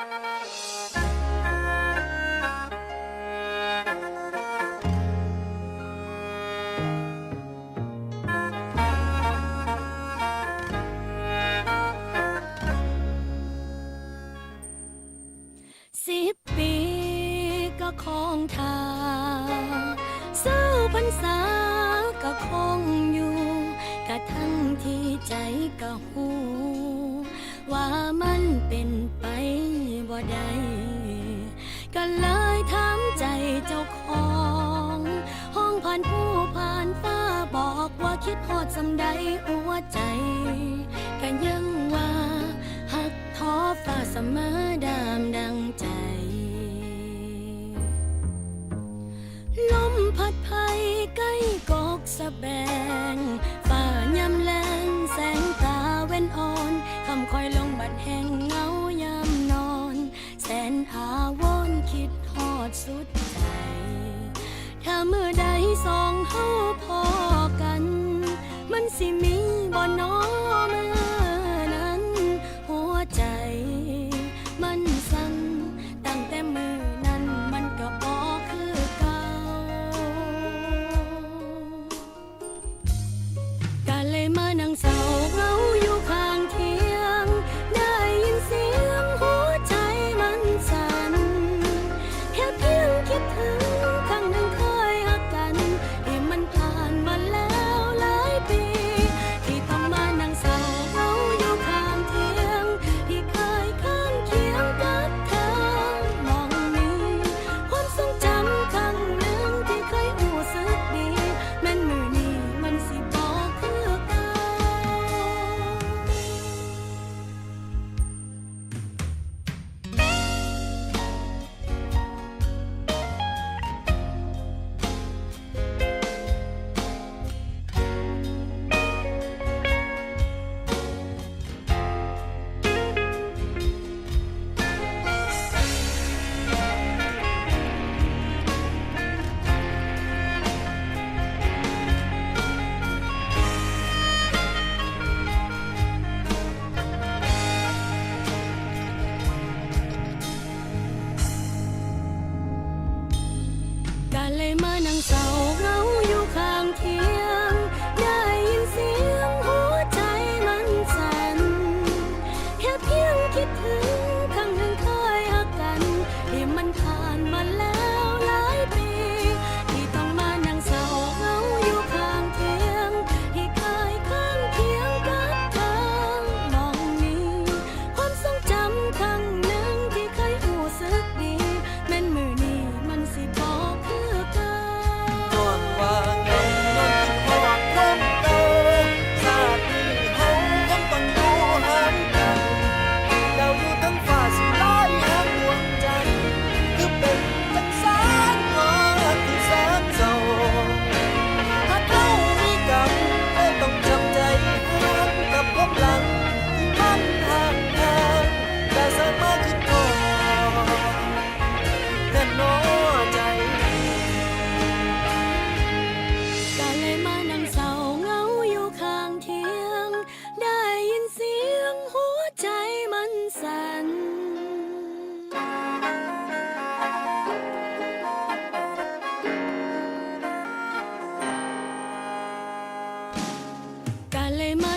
สิบปีก็คงทางสู้พันษา ได้ก็เลยถามใจเจ้าของ ห้องผ่านผู้ผ่านฟ้าบอกว่าคิดหอดสำใดหัวใจก็ยังว่าหักท้อฟ้าเสมอดามดังใจ คิดทอดสุดใจ ถ้าเมื่อใดสองเฮาพอกัน มันสิมีบ่น้อ 夜 Alemania.